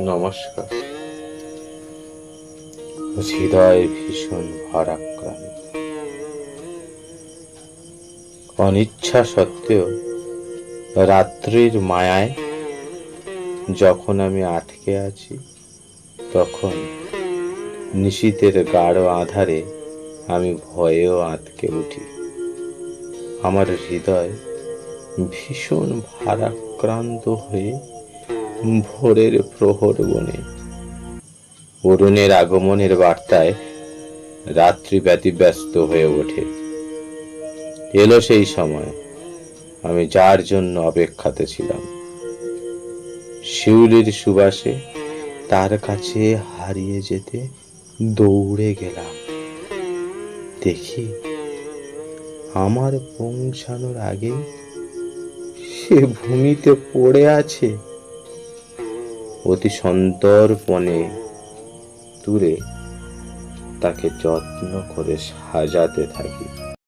নমস্কার। হৃদয় ভীষণ ভারাক্রান্ত। অনিচ্ছা সত্ত্বেও রাত্রির মায়ায় যখন আমি আটকে আছি, তখন নিশীতের গাঢ় আধারে আমি ভয়েও আটকে উঠি। আমার হৃদয় ভীষণ ভারাক্রান্ত হয়ে ভোরের প্রহর বনে। অরুণের আগমনের বার্তায় রাত্রি ব্যতিব্যস্ত হয়ে ওঠে। এলো সেই সময়, আমি যার জন্য অপেক্ষাতে ছিলাম। শিউলির সুবাসে তার কাছে হারিয়ে যেতে দৌড়ে গেলাম। দেখি, আমার পৌঁছানোর আগে সে ভূমিতে পড়ে আছে। অতি সন্তর্পণে তুলে তাকে যত্ন করে সাজাতে থাকি।